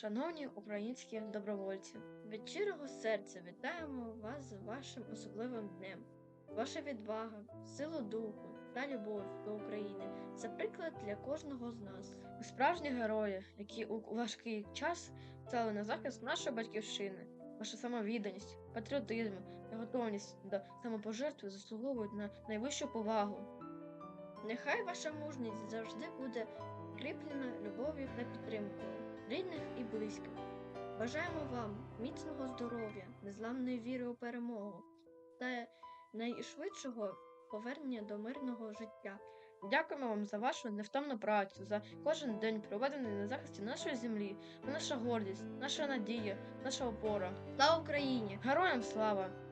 Шановні українські добровольці, від щирого серця вітаємо вас з вашим особливим днем. Ваша відвага, сила духу та любов до України це приклад для кожного з нас. Ви справжні герої, які у важкий час стали на захист нашої батьківщини. Ваша самовідданість, патріотизм та готовність до самопожертви заслуговують на найвищу повагу. Нехай ваша мужність завжди буде кріплена любов'ю та підтримкою рідних близьких. Бажаємо вам міцного здоров'я, незламної віри у перемогу та найшвидшого повернення до мирного життя. Дякуємо вам за вашу невтомну працю, за кожен день проведений на захисті нашої землі. Ви наша гордість, наша надія, наша опора. Слава Україні! Героям слава!